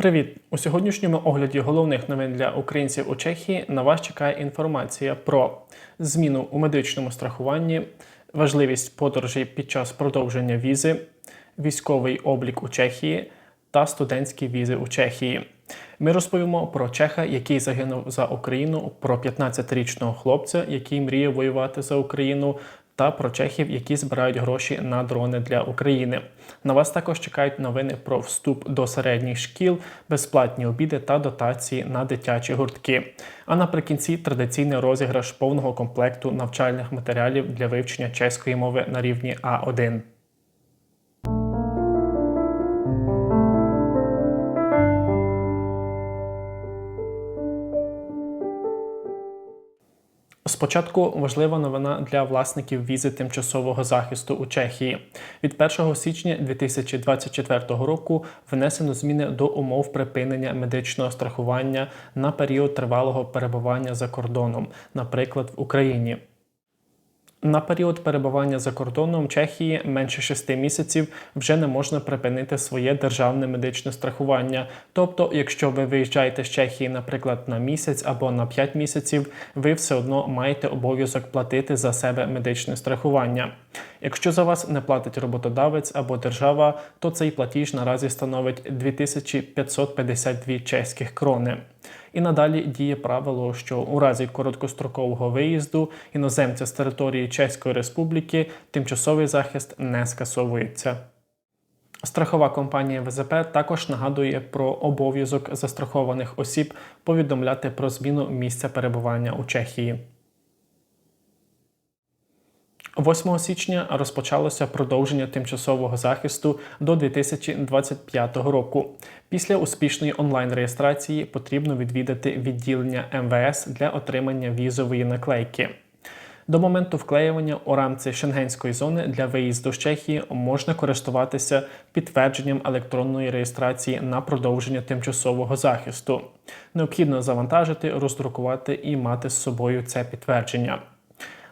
Привіт! У сьогоднішньому огляді головних новин для українців у Чехії на вас чекає інформація про зміну у медичному страхуванні, важливість подорожей під час продовження візи, військовий облік у Чехії та студентські візи у Чехії. Ми розповімо про Чеха, який загинув за Україну, про 15-річного хлопця, який мріє воювати за Україну, та про чехів, які збирають гроші на дрони для України. На вас також чекають новини про вступ до середніх шкіл, безплатні обіди та дотації на дитячі гуртки. А наприкінці традиційний розіграш повного комплекту навчальних матеріалів для вивчення чеської мови на рівні А1. Спочатку важлива новина для власників візи тимчасового захисту у Чехії. Від 1 січня 2024 року внесено зміни до умов припинення медичного страхування на період тривалого перебування за кордоном, наприклад, в Україні. На період перебування за кордоном Чехії менше 6 місяців вже не можна припинити своє державне медичне страхування. Тобто, якщо ви виїжджаєте з Чехії, наприклад, на місяць або на 5 місяців, ви все одно маєте обов'язок платити за себе медичне страхування. Якщо за вас не платить роботодавець або держава, то цей платіж наразі становить 2552 чеських крони. І надалі діє правило, що у разі короткострокового виїзду іноземця з території Чеської Республіки тимчасовий захист не скасовується. Страхова компанія ВЗП також нагадує про обов'язок застрахованих осіб повідомляти про зміну місця перебування у Чехії. 8 січня розпочалося продовження тимчасового захисту до 2025 року. Після успішної онлайн-реєстрації потрібно відвідати відділення МВС для отримання візової наклейки. До моменту вклеювання у рамці шенгенської зони для виїзду з Чехії можна користуватися підтвердженням електронної реєстрації на продовження тимчасового захисту. Необхідно завантажити, роздрукувати і мати з собою це підтвердження.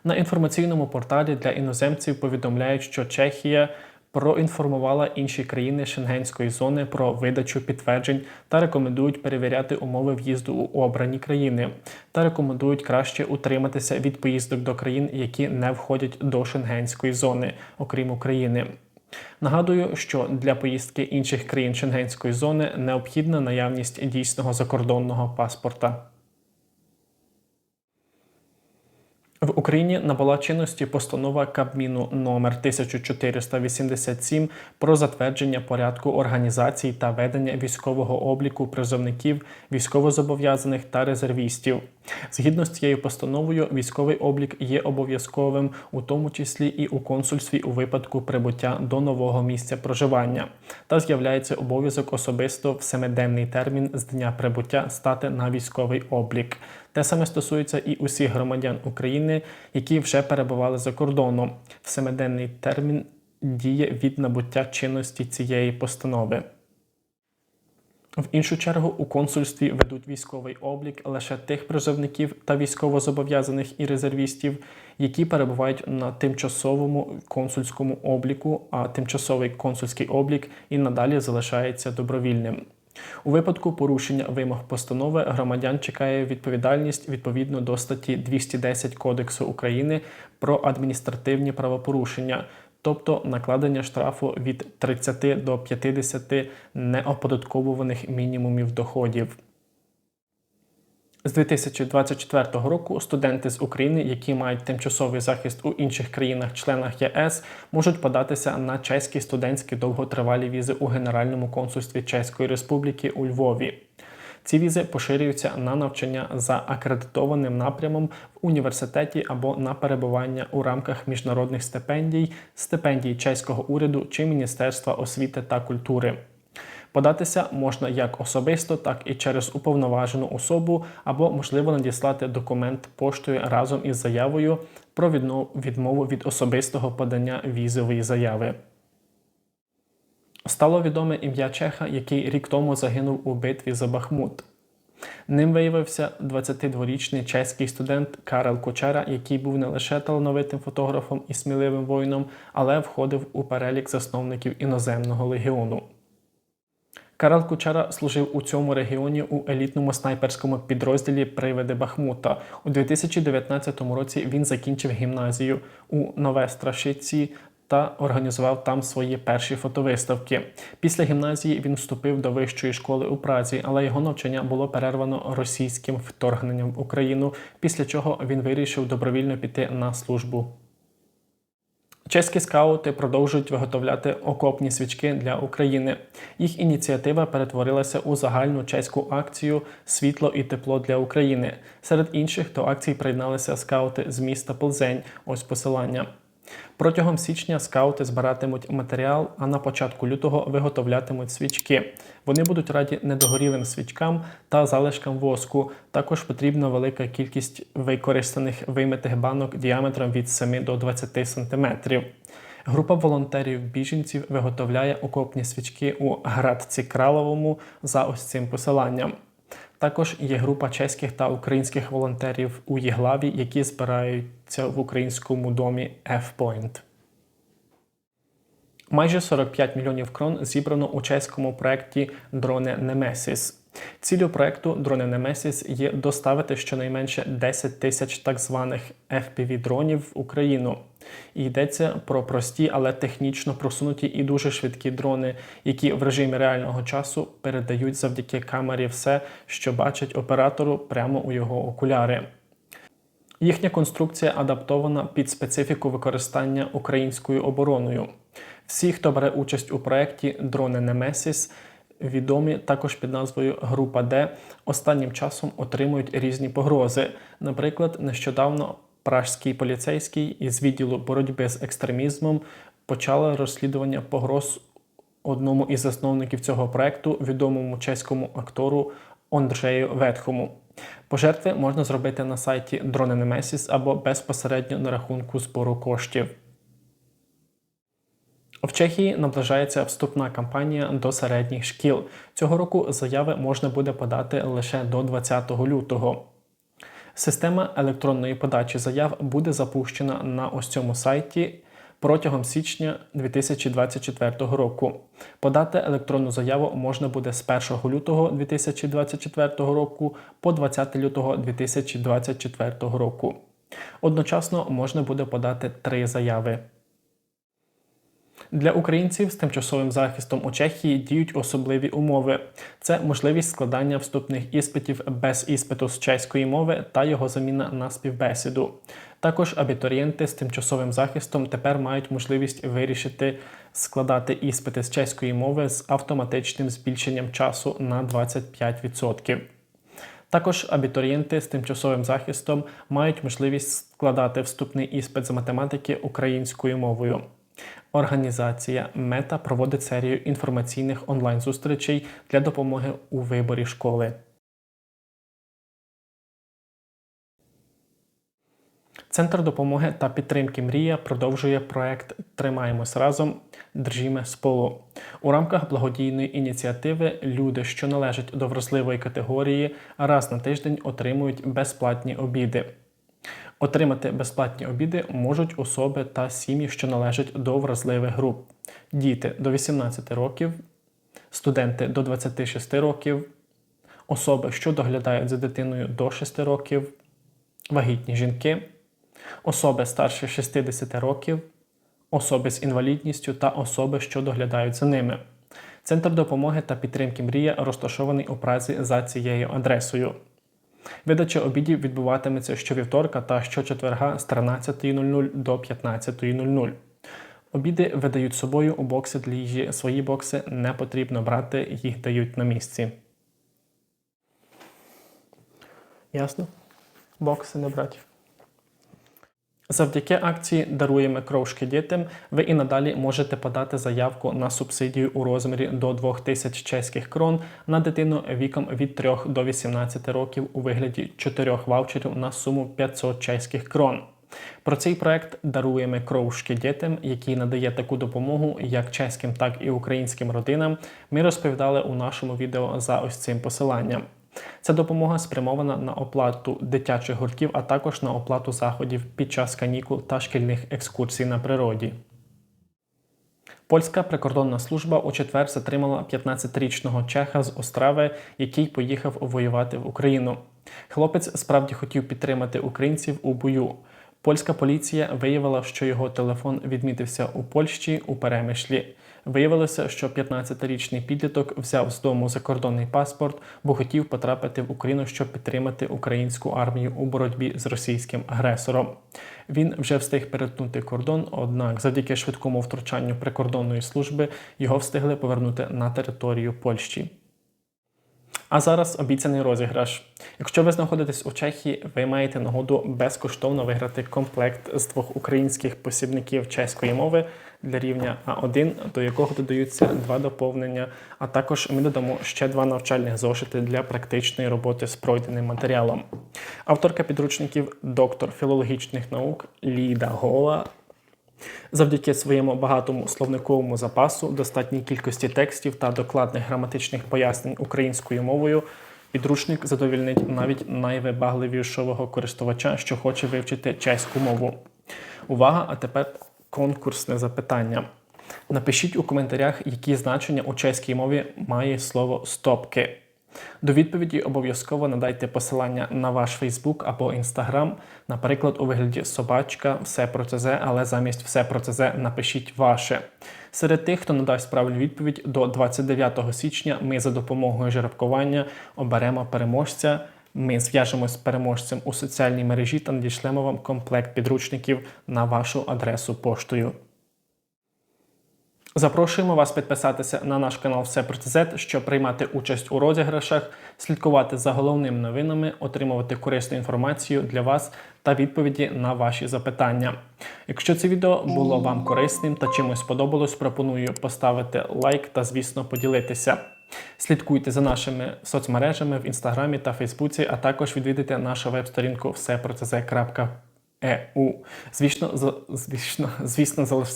На інформаційному порталі для іноземців повідомляють, що Чехія проінформувала інші країни Шенгенської зони про видачу підтверджень та рекомендують перевіряти умови в'їзду у обрані країни та рекомендують краще утриматися від поїздок до країн, які не входять до Шенгенської зони, окрім України. Нагадую, що для поїздки інших країн Шенгенської зони необхідна наявність дійсного закордонного паспорта. В Україні набула чинності постанова Кабміну номер 1487 про затвердження порядку організації та ведення військового обліку призовників, військовозобов'язаних та резервістів. Згідно з цією постановою, військовий облік є обов'язковим, у тому числі і у консульстві у випадку прибуття до нового місця проживання, та з'являється обов'язок особисто в семиденний термін з дня прибуття стати на військовий облік. Те саме стосується і усіх громадян України, які вже перебували за кордоном. Семиденний термін діє від набуття чинності цієї постанови. В іншу чергу у консульстві ведуть військовий облік лише тих призовників та військовозобов'язаних і резервістів, які перебувають на тимчасовому консульському обліку, а тимчасовий консульський облік і надалі залишається добровільним. У випадку порушення вимог постанови громадян чекає відповідальність відповідно до статті 210 Кодексу України про адміністративні правопорушення, тобто накладення штрафу від 30 до 50 неоподатковуваних мінімумів доходів. З 2024 року студенти з України, які мають тимчасовий захист у інших країнах-членах ЄС, можуть податися на чеські студентські довготривалі візи у Генеральному консульстві Чеської Республіки у Львові. Ці візи поширюються на навчання за акредитованим напрямом в університеті або на перебування у рамках міжнародних стипендій, стипендій чеського уряду чи Міністерства освіти та культури. Податися можна як особисто, так і через уповноважену особу, або можливо надіслати документ поштою разом із заявою про відмову від особистого подання візової заяви. Стало відоме ім'я Чеха, який рік тому загинув у битві за Бахмут. Ним виявився 22-річний чеський студент Карел Кочера, який був не лише талановитим фотографом і сміливим воїном, але входив у перелік засновників іноземного легіону. Карел Кучера служив у цьому регіоні у елітному снайперському підрозділі Привиди Бахмута. У 2019 році він закінчив гімназію у Нове Страшиці та організував там свої перші фотовиставки. Після гімназії він вступив до вищої школи у Празі, але його навчання було перервано російським вторгненням в Україну, після чого він вирішив добровільно піти на службу. Чеські скаути продовжують виготовляти окопні свічки для України. Їх ініціатива перетворилася у загальну чеську акцію Світло і тепло для України. Серед інших до акцій приєдналися скаути з міста Ползень. Ось посилання. Протягом січня скаути збиратимуть матеріал, а на початку лютого виготовлятимуть свічки. Вони будуть раді недогорілим свічкам та залишкам воску. Також потрібна велика кількість використаних вимитих банок діаметром від 7 до 20 см. Група волонтерів-біженців виготовляє окопні свічки у Градці Краловому за ось цим посиланням. Також є група чеських та українських волонтерів у Єглаві, які збираються в українському домі F-Point. Майже 45 мільйонів крон зібрано у чеському проєкті Дрони Немесіс. Ціллю проєкту Дрони Немесіс є доставити щонайменше 10 тисяч так званих FPV-дронів в Україну. І йдеться про прості, але технічно просунуті і дуже швидкі дрони, які в режимі реального часу передають завдяки камері все, що бачить оператору прямо у його окуляри. Їхня конструкція адаптована під специфіку використання українською обороною. Всі, хто бере участь у проєкті Дрони Немесіс, відомі також під назвою Група Д, останнім часом отримують різні погрози. Наприклад, нещодавно пражський поліцейський із відділу боротьби з екстремізмом почали розслідування погроз одному із засновників цього проекту, відомому чеському актору Ондржею Ветхому. Пожертви можна зробити на сайті Дрони Немесіс або безпосередньо на рахунку збору коштів. В Чехії наближається вступна кампанія до середніх шкіл. Цього року заяви можна буде подати лише до 20 лютого. Система електронної подачі заяв буде запущена на ось цьому сайті протягом січня 2024 року. Подати електронну заяву можна буде з 1 лютого 2024 року по 20 лютого 2024 року. Одночасно можна буде подати три заяви. Для українців з тимчасовим захистом у Чехії діють особливі умови: це можливість складання вступних іспитів без іспиту з чеської мови та його заміна на співбесіду. Також абітурієнти з тимчасовим захистом тепер мають можливість вирішити складати іспити з чеської мови з автоматичним збільшенням часу на 25%. Також абітурієнти з тимчасовим захистом мають можливість складати вступний іспит з математики українською мовою. Організація Мета проводить серію інформаційних онлайн-зустрічей для допомоги у виборі школи. Центр допомоги та підтримки Мрія продовжує проект Тримаємось разом Держіме з полу. У рамках благодійної ініціативи люди, що належать до вразливої категорії, раз на тиждень отримують безплатні обіди. Отримати безплатні обіди можуть особи та сім'ї, що належать до вразливих груп: діти до 18 років, студенти до 26 років, особи, що доглядають за дитиною до 6 років, вагітні жінки, особи старше 60 років, особи з інвалідністю та особи, що доглядають за ними. Центр допомоги та підтримки Мрія розташований у Празі за цією адресою. Видача обідів відбуватиметься щовівторка та щочетверга з 13.00 до 15.00. Обіди видають собою у бокси для їжі. Свої бокси не потрібно брати, їх дають на місці. Ясно? Бокси не брати. Завдяки акції Даруємо крошки дітям. Ви і надалі можете подати заявку на субсидію у розмірі до 2000 чеських крон на дитину віком від 3 до 18 років у вигляді 4 ваучерів на суму 500 чеських крон. Про цей проект даруємо крошки дітям, який надає таку допомогу як чеським, так і українським родинам. Ми розповідали у нашому відео за ось цим посиланням. Ця допомога спрямована на оплату дитячих гуртків, а також на оплату заходів під час канікул та шкільних екскурсій на природі. Польська прикордонна служба у четвер затримала 15-річного чеха з Острави, який поїхав воювати в Україну. Хлопець справді хотів підтримати українців у бою. Польська поліція виявила, що його телефон відмітився у Польщі у перемишлі. Виявилося, що 15-річний підліток взяв з дому закордонний паспорт, бо хотів потрапити в Україну, щоб підтримати українську армію у боротьбі з російським агресором. Він вже встиг перетнути кордон, однак завдяки швидкому втручанню прикордонної служби його встигли повернути на територію Польщі. А зараз обіцяний розіграш. Якщо ви знаходитесь у Чехії, ви маєте нагоду безкоштовно виграти комплект з двох українських посібників чеської мови для рівня А1, до якого додаються два доповнення. А також ми додамо ще два навчальних зошити для практичної роботи з пройденим матеріалом. Авторка підручників, доктор філологічних наук Ліда Гола Завдяки своєму багатому словниковому запасу, достатній кількості текстів та докладних граматичних пояснень українською мовою, підручник задовільнить навіть найвибагливішого користувача, що хоче вивчити чеську мову. Увага! А тепер конкурсне запитання. Напишіть у коментарях, які значення у чеській мові має слово стопки. До відповіді обов'язково надайте посилання на ваш Фейсбук або Інстаграм, наприклад, у вигляді собачка, все про ЦЗ, але замість все про ЦЗ напишіть ваше. Серед тих, хто надасть правильну відповідь, до 29 січня ми за допомогою жеребкування оберемо переможця. Ми зв'яжемось з переможцем у соціальній мережі та надішлемо вам комплект підручників на вашу адресу поштою. Запрошуємо вас підписатися на наш канал Все про ТЗ, щоб приймати участь у розіграшах, слідкувати за головними новинами, отримувати корисну інформацію для вас та відповіді на ваші запитання. Якщо це відео було вам корисним та чимось сподобалось, пропоную поставити лайк та, звісно, поділитися. Слідкуйте за нашими соцмережами в інстаграмі та Фейсбуці, а також відвідайте нашу веб-сторінку всепротез.eu. Звісно, звісно, звісно, залиш...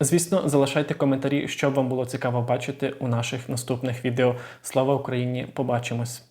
Звісно, залишайте коментарі, що вам було цікаво бачити у наших наступних відео. Слава Україні! Побачимось!